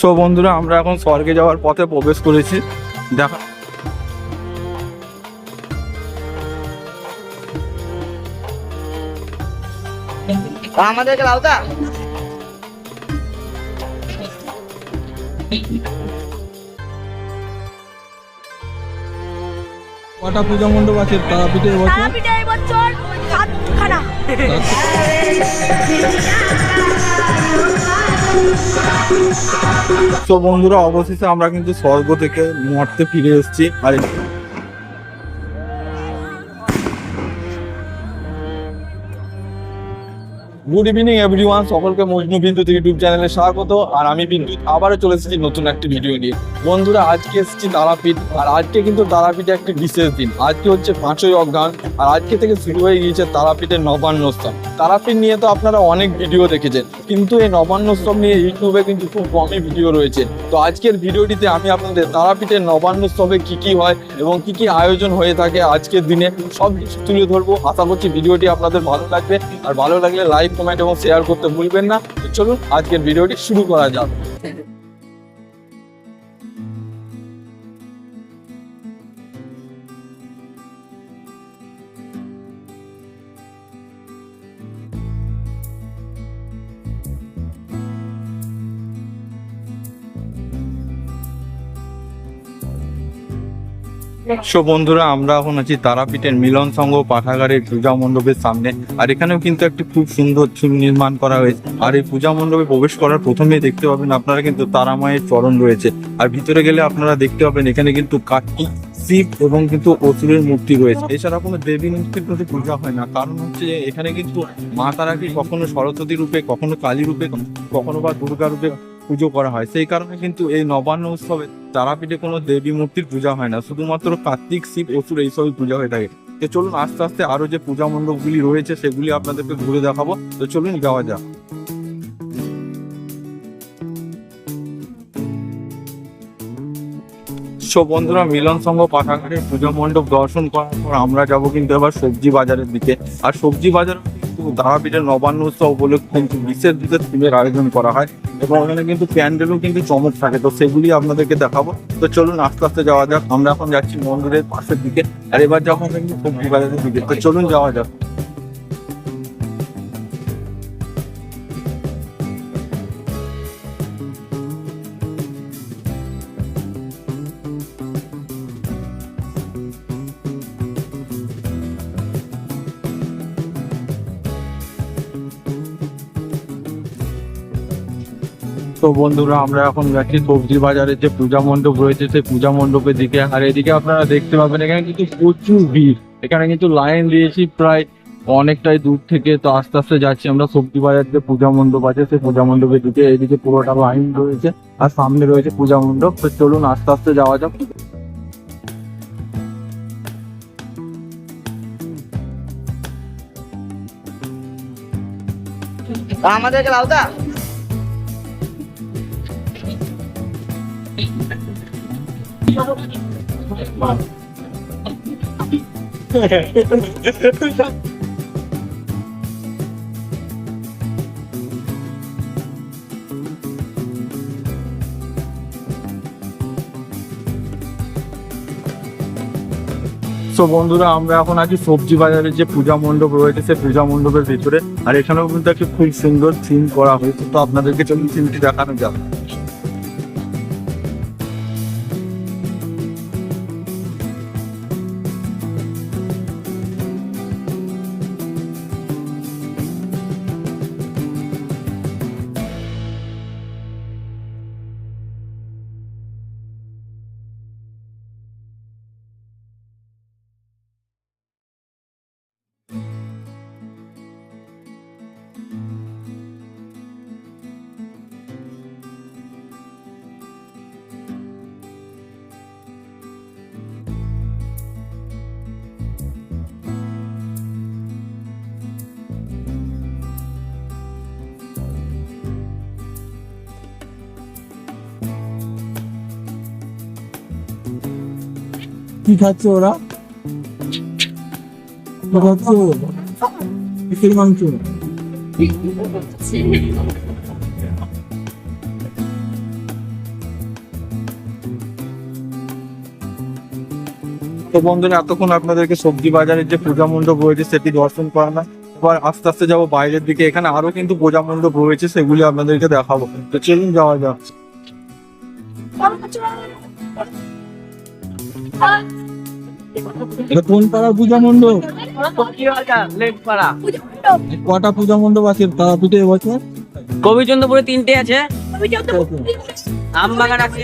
So বন্ধুরা আমরা এখন স্বর্গে যাওয়ার পথে প্রবেশ করেছি। দেখা আমাদেরকে লাউতা কটা পূজা মণ্ডপ আছে? তারাপীঠে এবছর? তারাপীঠে এই বছর সাতখানা। তো বন্ধুরা অবশেষে আমরা কিন্তু স্বর্গ থেকে মর্তে ফিরে এসেছি। আর গুড ইভিনিং এভরিওয়ান সকলকে মজনু বিন্দু ইউটিউব চ্যানেলে স্বাগত। আর আমি বিন্দু। আবারও চলে এসেছি নতুন একটি ভিডিও নিয়ে। বন্ধুরা, আজকে এসেছি তারাপীঠ। আর আজকে কিন্তু তারাপীঠে একটি বিশেষ দিন। আজকে হচ্ছে পাঁচই অজ্ঞান আর আজকে থেকে শুরু হয়ে গিয়েছে তারাপীঠের নবান্নোৎসব তারাপীঠ নিয়ে তো আপনারা অনেক ভিডিও দেখেছেন। কিন্তু এই নবান্নোৎসব নিয়ে ইউটিউবে কিন্তু খুব কমই ভিডিও রয়েছে। তো আজকের ভিডিওটিতে আমি আপনাদের তারাপীঠের নবান্নোৎসবে কি কি হয় এবং কি কি আয়োজন হয়ে থাকে আজকের দিনে সব কিছু তুলে ধরবো। আশা করছি ভিডিওটি আপনাদের ভালো লাগবে। আর ভালো লাগলে লাইক কমেন্ট এবং শেয়ার করতে ভুলবেন না। চলুন আজকের ভিডিওটি শুরু করা যাক। সো বন্ধুরা, আমরা এখন আছি তারাপীঠের মিলন সংঘ পাঠাগারের পূজা মণ্ডপের সামনে। আর এখানেও কিন্তু একটি খুব সুন্দর থিম নির্মাণ করা হয়েছে। আর এই পূজা মণ্ডপে প্রবেশ করার প্রথমেই দেখতে পাবেন আপনারা কিন্তু তারা মায়ের চরণ রয়েছে। আর ভিতরে গেলে আপনারা দেখতে পাবেন এখানে কিন্তু কার্তিক, শিব এবং কিন্তু অসুরের মূর্তি রয়েছে। এছাড়া কোনো দেবী মূর্তির প্রতি পূজা হয় না। কারণ হচ্ছে এখানে কিন্তু মা তারাকে কখনো সরস্বতী রূপে, কখনো কালী রূপে, কখনো বা দুর্গা রূপে পুজো করা হয়। সেই কারণে কিন্তু এই নবান্ন উৎসবে তারাপীঠে কোনো দেবী মূর্তির পূজা হয় না। শুধুমাত্র কার্তিক, শিব, অসুর এইসবই পূজা হয়ে থাকে। তো চলুন আস্তে আস্তে আরও যে পূজা মণ্ডপগুলি রয়েছে সেগুলি আপনাদেরকে ঘুরে দেখাবো। তো চলুন যাওয়া যাক। সো বন্ধুরা, মিলন সংঘ পাঠাগারের পুজো মণ্ডপ দর্শন করার পর আমরা যাব কিন্তু এবার সবজি বাজারের দিকে। আর সবজি বাজার কিন্তু তারাপীঠের নবান্ন উৎসব উপলক্ষে কিন্তু বিশেষ বিশেষ থিমের আয়োজন করা হয় এবং ওখানে কিন্তু প্যান্ডেলও কিন্তু চমক থাকে। তো সেগুলি আপনাদেরকে দেখাবো। তো চলুন আস্তে আস্তে যাওয়া যাক। আমরা এখন যাচ্ছি মন্দিরের পাশের দিকে। আর এবার যখন কিন্তু সবজি বাজারের দিকে। তো চলুন যাওয়া যাক। তো বন্ধুরা, আমরা এখন যাচ্ছি সবজি বাজারের যে পূজা মণ্ডপ রয়েছে, সেই পূজা মণ্ডপের দিকে। আর এদিকে আপনারা দেখতে পাবেন, এখানে কিন্তু প্রচুর ভিড়। এখানে কিন্তু লাইন দিয়েছি প্রায় অনেকটাই দূর থেকে। তো আস্তে আস্তে যাচ্ছি আমরা সবজি বাজার, যে পূজা মণ্ডপ আছে, সেই পূজা মণ্ডপের দিকে। এদিকে পুরোটা লাইন রয়েছে, আর সামনে রয়েছে পূজা মণ্ডপ। তো চলুন, আস্তে আস্তে যাওয়া যাক। আমাদেরকে লাউতা তো বন্ধুরা, আমরা এখন আছি সবজি বাজারে, যে পূজা মণ্ডপ রয়েছে, সেই পূজা মণ্ডপের ভিতরে। আর এখানেও কিন্তু একটা খুব সুন্দর থিম করা হয়েছে। তো আপনাদেরকে চলুন থিমটি দেখানো যাক। কি খাচ্ছে ওরা? তো বন্ধুরা, এতক্ষণ আপনাদেরকে সবজি বাজারের যে পূজা মণ্ডপ রয়েছে, সেটি দর্শন করানো এবার আস্তে আস্তে যাব বাইরের দিকে। এখানে আরও কিন্তু পূজা মণ্ডপ রয়েছে, সেগুলি আপনাদেরকে দেখাবো। তো চলুন যাওয়া যাক। কোন পাড়া পূজা মণ্ডপ? কটা পূজা মণ্ডপ আছে? তারাপীঠে এবছর? কবিচন্দ্রপুরে তিনটে আছে। আমবাগান আছে।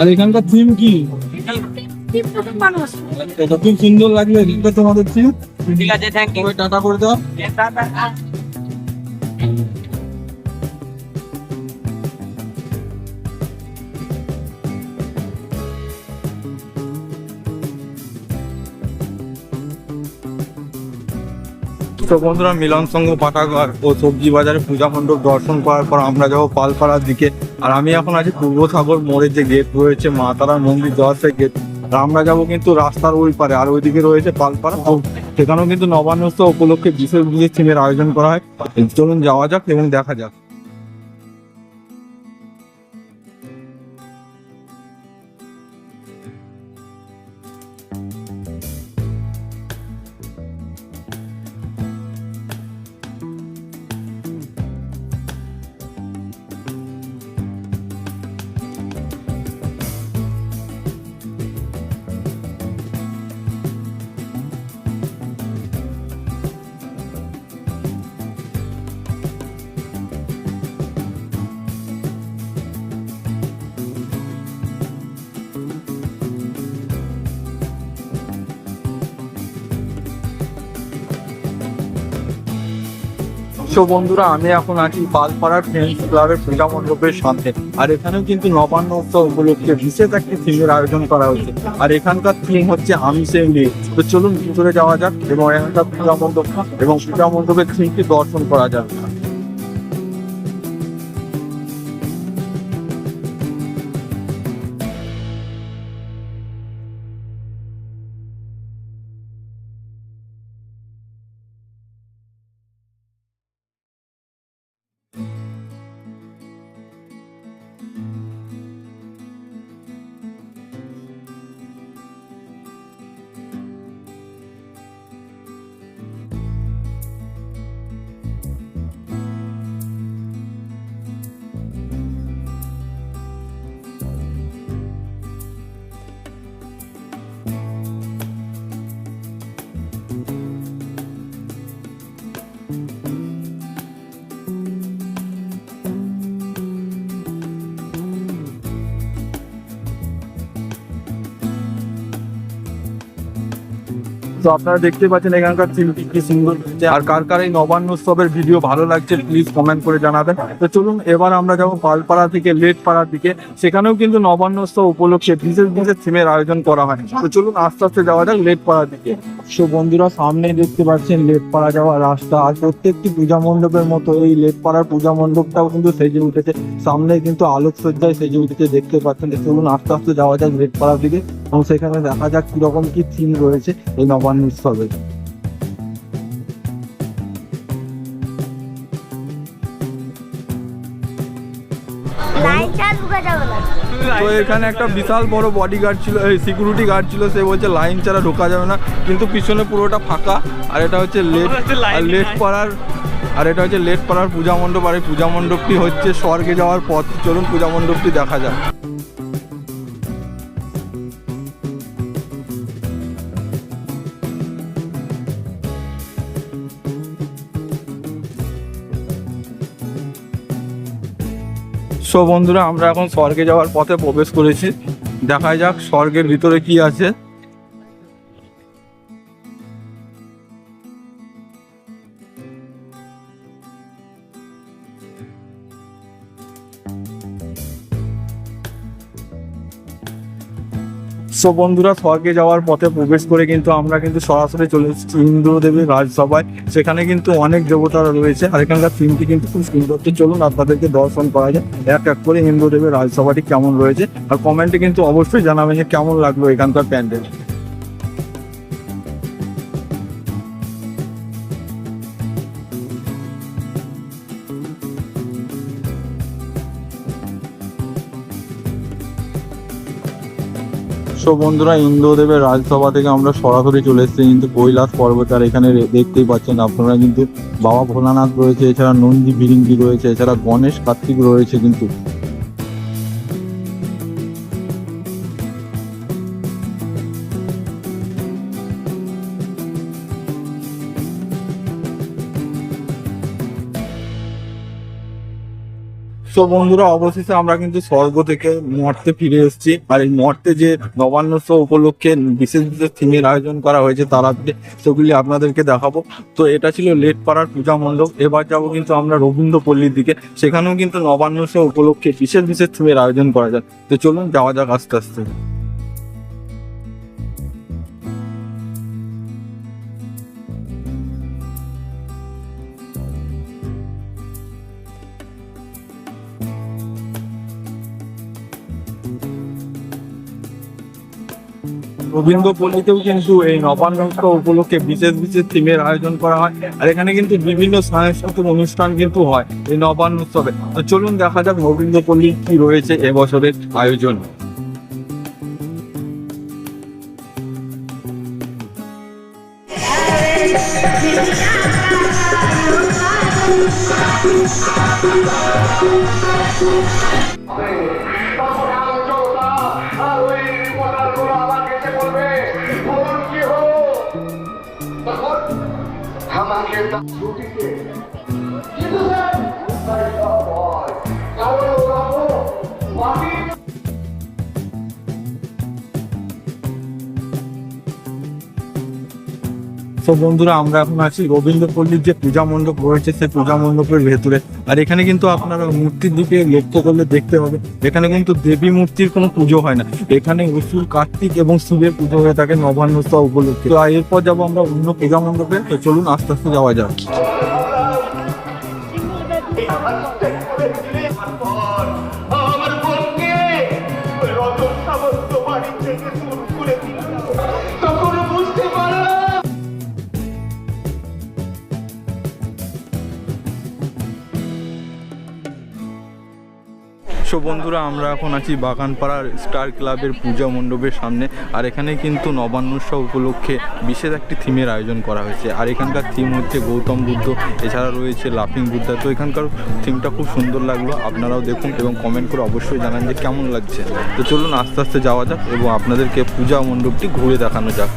আর এখানকার থিম কি? খুব সুন্দর এখানকার তোমাদের থিম ঠিক আছে থ্যাংক ইউ টাটা করে দাও। তো বন্ধুরা মিলন সংঘ পাঠাগার ও সবজি বাজারে পূজা মণ্ডপ দর্শন করার পর আমরা যাব পালপাড়ার দিকে। আর আমি এখন আছি পূর্ব সাগর মোড়ের যে গেট রয়েছে, মা তারার মন্দির দর্শের গেট আর আমরা যাব কিন্তু রাস্তার ওই পারে, আর ওইদিকে রয়েছে পালপাড়া। সেখানেও কিন্তু নবান্ন উপলক্ষে বিশেষ বিশেষ থিমের আয়োজন করা হয়। চলুন যাওয়া যাক এবং দেখা যাক। সো বন্ধুরা, আমি এখন আছি পালপাড়ার ফ্রেন্ডস ক্লাবের পূজা মণ্ডপের সামনে। আর এখানেও কিন্তু নবান্ন উৎসব উপলক্ষে বিশেষ একটি থিমের আয়োজন করা হয়েছে আর এখানকার থিম হচ্ছে আমি সে তো চলুন ভিতরে যাওয়া যাক এবং এখানকার পূজা মণ্ডপ এবং পূজা মণ্ডপের থিমটি দর্শন করা যাক। তো আপনারা দেখতে পাচ্ছেন এখানকার থিমটি কি সুন্দর। আর কার কার এই নবান্ন উৎসবের ভিডিও ভালো লাগছে প্লিজ কমেন্ট করে জানাবেন। তো চলুন, এবার আমরা যাব পালপাড়া থেকে লেট পাড়ার দিকে। সেখানেও কিন্তু নবান্ন উৎসব উপলক্ষে বিশেষ বিশেষ থিমের আয়োজন করা হয়। তো চলুন, আস্তে আস্তে যাওয়া যাক লেট পাড়ার দিকে। সো বন্ধুরা সামনে দেখতে পাচ্ছেন লেট পাড়া যাওয়ার রাস্তা। আর প্রত্যেকটি পূজা মণ্ডপের মতো এই লেট পাড়ার পূজা মণ্ডপটাও কিন্তু সেজে উঠেছে। সামনে কিন্তু আলোকসজ্জায় সেজে উঠেছে, দেখতে পাচ্ছেন। চলুন, আস্তে আস্তে যাওয়া যাক লেট পাড়ার দিকে। এবং সেখানে দেখা যাক কীরকম কি থিম রয়েছে এই নবান্ন যাবে না। তো এখানে একটা বিশাল বড় বডি গার্ড ছিল সিকিউরিটি গার্ড ছিল সে বলছে লাইন ছাড়া ঢোকা যাবে না কিন্তু পিছনে পুরোটা ফাঁকা আর এটা হচ্ছে লেট আর লেট পাড়ার আর এটা হচ্ছে লেট পাড়ার পূজা মণ্ডপ আর এই পূজা মণ্ডপটি হচ্ছে স্বর্গে যাওয়ার পথ। চলুন পূজা মণ্ডপটি দেখা যাক। সো বন্ধুরা, আমরা এখন স্বর্গে যাওয়ার পথে প্রবেশ করেছি। দেখা যাক স্বর্গের ভিতরে কি আছে। সো বন্ধুরা, স্বর্গে যাওয়ার পথে প্রবেশ করে কিন্তু আমরা কিন্তু সরাসরি চলে এসেছি ইন্দ্রদেবের রাজসভায়। সেখানে কিন্তু অনেক দেবতারা রয়েছে। আর এখানকার থিমটি কিন্তু খুব সুন্দর। তো চলুন আপনাদেরকে দর্শন করা যায় এক এক করে ইন্দ্রদেবের রাজসভাটি কেমন রয়েছে। আর কমেন্টে কিন্তু অবশ্যই জানাবেন যে কেমন লাগল এখানকার প্যান্ডেল। সো বন্ধুরা ইন্দ্রদেবের রাজসভা থেকে আমরা সরাসরি চলে এসেছি, কিন্তু কৈলাস পর্বত আর এখানে দেখতেই পাচ্ছেন আপনারা কিন্তু বাবা ভোলানাথ রয়েছে, এছাড়া নন্দী বিরিঙ্গি রয়েছে, এছাড়া গণেশ কার্তিক রয়েছে কিন্তু। তো বন্ধুরা, অবশেষে আমরা কিন্তু স্বর্গ থেকে মর্তে ফিরে এসেছি। আর এই মর্তে যে নবান্নশো উপলক্ষে বিশেষ বিশেষ থিমের আয়োজন করা হয়েছে, তারা সেগুলি আপনাদেরকে দেখাবো। তো এটা ছিল লেট পাড়ার পূজা মণ্ডপ। এবার যাব কিন্তু আমরা রবীন্দ্রপল্লীর দিকে। সেখানেও কিন্তু নবান্নশো উপলক্ষে বিশেষ বিশেষ থিমের আয়োজন করা যায়। তো চলুন, যাওয়া যাক আস্তে আস্তে। রবীন্দ্রপল্লীতেও কিন্তু এই নবান্নস্ক উপলক্ষে বিশেষ বিশেষ থিমের আয়োজন করা হয়। আর এখানে কিন্তু বিভিন্ন সাংস্কৃতিক অনুষ্ঠান কিন্তু হয় এই নবান্ন উৎসবে। চলুন দেখা যাক রবীন্দ্রপল্লী কি রয়েছে এবছরের আয়োজন। তখন আলোচনা আমাকে তো বন্ধুরা, আমরা এখন আছি রবীন্দ্রপল্লীর যে পূজা মণ্ডপ রয়েছে, সেই পূজা মণ্ডপের ভেতরে। আর এখানে কিন্তু আপনারা মূর্তির দিকে লক্ষ্য করলে দেখতে হবে, এখানে কিন্তু দেবী মূর্তির কোনো পুজো হয় না। এখানে অসুর কার্তিক এবং শিবের পুজো হয়ে থাকে নবান্নতা উপলক্ষে। তো এরপর যাব আমরা অন্য পূজা মণ্ডপে। তো চলুন, আস্তে আস্তে যাওয়া যাক। সো বন্ধুরা, আমরা এখন আছি বাগানপাড়ার স্টার ক্লাবের পূজা মণ্ডপের সামনে। আর এখানে কিন্তু নবান্নসা উপলক্ষে বিশেষ একটি থিমের আয়োজন করা হয়েছে। আর এখানকার থিম হচ্ছে গৌতম বুদ্ধ, এছাড়া রয়েছে লাফিং বুদ্ধা। তো এখানকার থিমটা খুব সুন্দর লাগল, আপনারাও দেখুন এবং কমেন্ট করে অবশ্যই জানান যে কেমন লাগছে। তো চলুন আস্তে আস্তে যাওয়া যাক এবং আপনাদেরকে পূজা মণ্ডপটি ঘুরে দেখানো যাক।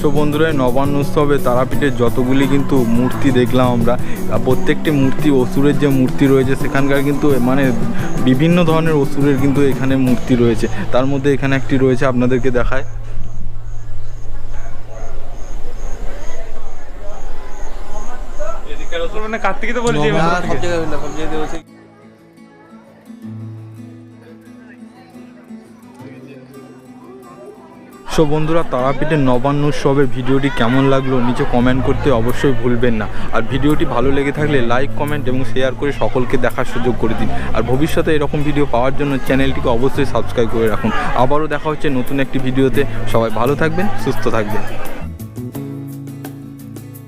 সো বন্ধুরা নবান্ন উৎসবে তারাপীঠের যতগুলি কিন্তু মূর্তি দেখলাম আমরা প্রত্যেকটি মূর্তি অসুরের যে মূর্তি রয়েছে সেখানকার কিন্তু মানে বিভিন্ন ধরনের অসুরের কিন্তু এখানে মূর্তি রয়েছে। তার মধ্যে এখানে একটি রয়েছে আপনাদেরকে দেখায়। মানে কার্তিকে তো বলছি সো বন্ধুরা তারাপীঠের নবান্ন উৎসবের ভিডিওটি কেমন লাগল নিচে কমেন্ট করতে অবশ্যই ভুলবেন না। আর ভিডিওটি ভালো লেগে থাকলে লাইক কমেন্ট এবং শেয়ার করে সকলকে দেখার সুযোগ করে দিন। আর ভবিষ্যতে এরকম ভিডিও পাওয়ার জন্য চ্যানেলটিকে অবশ্যই সাবস্ক্রাইব করে রাখুন। আবারও দেখা হচ্ছে নতুন একটি ভিডিওতে সবাই ভালো থাকবেন, সুস্থ থাকবেন।